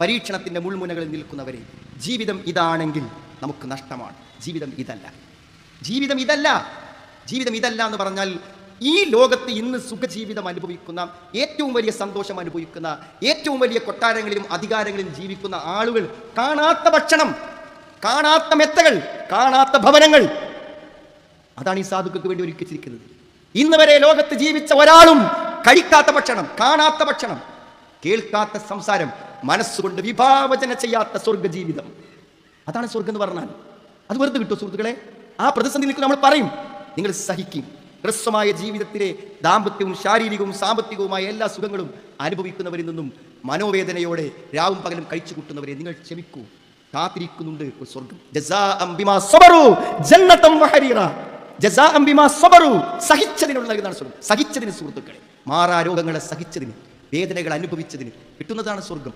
പരീക്ഷണത്തിന്റെ മുൾമുനകളിൽ നിൽക്കുന്നവരെ ജീവിതം ഇതാണെങ്കിൽ നമുക്ക് നഷ്ടമാണ്. ജീവിതം ഇതല്ല. ജീവിതം ഇതല്ല. ജീവിതം ഇതല്ല എന്ന് പറഞ്ഞാൽ ഈ ലോകത്ത് ഇന്ന് സുഖജീവിതം അനുഭവിക്കുന്ന ഏറ്റവും വലിയ സന്തോഷം അനുഭവിക്കുന്ന ഏറ്റവും വലിയ കൊട്ടാരങ്ങളിലും അധികാരങ്ങളിലും ജീവിക്കുന്ന ആളുകൾ കാണാത്ത ഭക്ഷണം കാണാത്ത മെത്തകൾ കാണാത്ത ഭവനങ്ങൾ. അതാണ് ഈ സാധുക്കൾക്ക് വേണ്ടി ഒരുക്കിച്ചിരിക്കുന്നത്. ഇന്ന് വരെ ലോകത്ത് ജീവിച്ച ഒരാളും കഴിക്കാത്ത ഭക്ഷണം കാണാത്ത ഭക്ഷണം കേൾക്കാത്ത സംസാരം മനസ്സുകൊണ്ട് വിഭാവചന ചെയ്യാത്ത സ്വർഗ ജീവിതം അതാണ് സ്വർഗം എന്ന് പറഞ്ഞാൽ. അത് വെറുതെ കിട്ടുമോ സുഹൃത്തുക്കളെ? ആ പ്രതിസന്ധി നിൽക്കുന്ന നമ്മൾ പറയും. നിങ്ങൾ സഹിക്കും. ഹ്രസ്വമായ ജീവിതത്തിലെ ദാമ്പത്യവും ശാരീരികവും സാമ്പത്തികവുമായ എല്ലാ സുഖങ്ങളും അനുഭവിക്കുന്നവരിൽ നിന്നും മനോവേദനയോടെ രാവും പകലും കഴിച്ചു കൂട്ടുന്നവരെ നിങ്ങൾ ക്ഷമിക്കൂ. കാത്തിരിക്കുന്നുണ്ട് സ്വർഗം സഹിച്ചതിനുള്ള സ്വർഗം സഹിച്ചതിന് സുഹൃത്തുക്കളെ മാറാരോഗങ്ങളെ സഹിച്ചതിന് വേദനകൾ അനുഭവിച്ചതിന് കിട്ടുന്നതാണ് സ്വർഗം